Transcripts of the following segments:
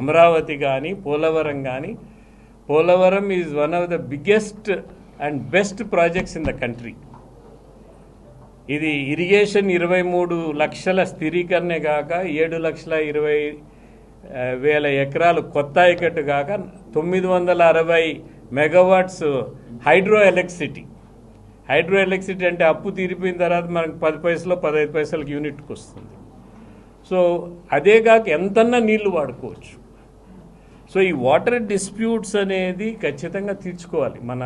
అమరావతి కానీ పోలవరం కానీ Polavaram is one of the biggest and best projects in the country ఇది irrigation ఇరవై మూడు లక్షల స్థిరీకరణే కాక ఏడు లక్షల ఇరవై వేల ఎకరాలు కొత్త ఆయకట్టు కాక తొమ్మిది వందల అరవై megawatts hydro electricity hydro electricity అంటే అప్పు తీరిపోయిన తర్వాత మనకు పది పైసలు పదహైదు పైసలకు యూనిట్కి వస్తుంది. సో అదే కాక ఎంతన్నా నీళ్ళు వాడుకోవచ్చు. సో ఈ వాటర్ డిస్ప్యూట్స్ అనేది ఖచ్చితంగా తీర్చుకోవాలి. మన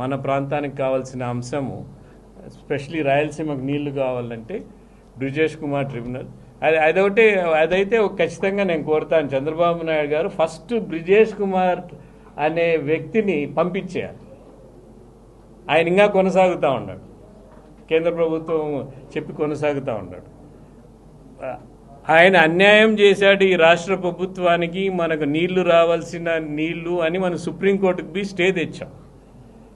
మన ప్రాంతానికి కావాల్సిన అంశము ఎస్పెషలీ రాయలసీమకు నీళ్ళు కావాలంటే బ్రిజేష్ కుమార్ ట్రిబ్యునల్. అది అదొకటి అదైతే ఖచ్చితంగా నేను కోరుతాను. చంద్రబాబు నాయుడు గారు ఫస్ట్ బ్రిజేష్ కుమార్ అనే వ్యక్తిని పంపించేయాలి. ఆయన ఇంకా కొనసాగుతూ ఉన్నాడు. కేంద్ర ప్రభుత్వం చెప్పి కొనసాగుతూ ఉన్నాడు. ఆయన అన్యాయం చేశాడు ఈ రాష్ట్ర ప్రభుత్వానికి మనకు నీళ్ళు రావాల్సిన నీళ్ళు అని మనం సుప్రీంకోర్టుకు పోయి స్టే తెచ్చాం.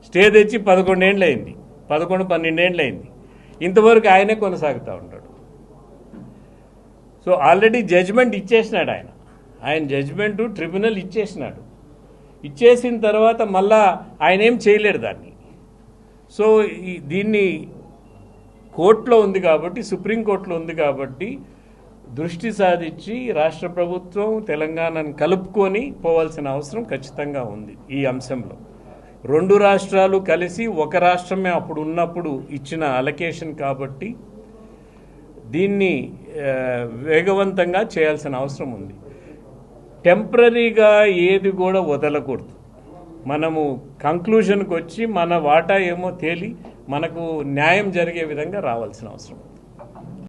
స్టే తెచ్చి పదకొండేళ్ళు అయింది పదకొండు పన్నెండేళ్ళు అయింది ఇంతవరకు ఆయనే కొనసాగుతూ ఉంటాడు సో ఆల్రెడీ జడ్జ్మెంట్ ఇచ్చేసినాడు ఆయన. ఆయన జడ్జ్మెంట్ ట్రిబ్యునల్ ఇచ్చేసినాడు. ఇచ్చేసిన తర్వాత మళ్ళా ఆయన ఏం చేయలేడు దాన్ని. సో దీన్ని కోర్టులో ఉంది కాబట్టి సుప్రీంకోర్టులో ఉంది కాబట్టి దృష్టి సాధించి రాష్ట్ర ప్రభుత్వం తెలంగాణను కలుపుకొని పోవాల్సిన అవసరం ఖచ్చితంగా ఉంది ఈ అంశంలో. రెండు రాష్ట్రాలు కలిసి ఒక రాష్ట్రమే అప్పుడు ఉన్నప్పుడు ఇచ్చిన అలకేషన్ కాబట్టి దీన్ని వేగవంతంగా చేయాల్సిన అవసరం ఉంది. టెంపరీగా ఏది కూడా వదలకూడదు. మనము కంక్లూషన్కి వచ్చి మన వాటా ఏమో తేలి మనకు న్యాయం జరిగే విధంగా రావాల్సిన అవసరం ఉంది.